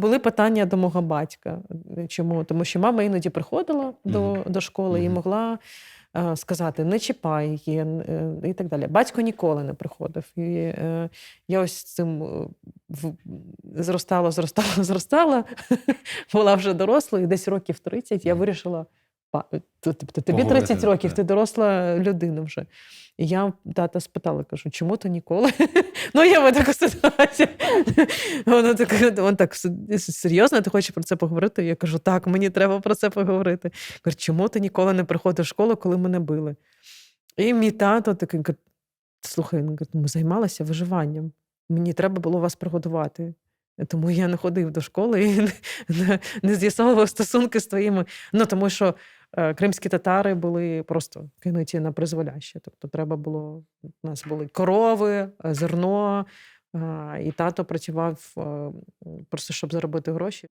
Були питання до мого батька. Чому? Тому що мама іноді приходила до, до школи і могла е, сказати не чіпай її е, і так далі. Батько ніколи не приходив. І е, я ось цим е, в- зростала, зростала, зростала. Була вже дорослою, і десь років 30 я вирішила. Тобто тобі 30 років, ти доросла людина вже. І я тата спитала, кажу, чому ти ніколи? ну, я в таку ситуацію. Вона так, він так серйозно, ти хочеш про це поговорити? Я кажу, так, мені треба про це поговорити. Кажу, чому ти ніколи не приходив в школу, коли мене били? І мій тато такий каже, слухай, ми займалися виживанням. Мені треба було вас приготувати. Тому я не ходив до школи і не, не, не з'ясовував стосунки з твоїми. Ну, тому що кримські татари були просто кинуті на призволяще. Тобто, треба було. У нас були корови, е, зерно, е, і тато працював е, просто щоб заробити гроші.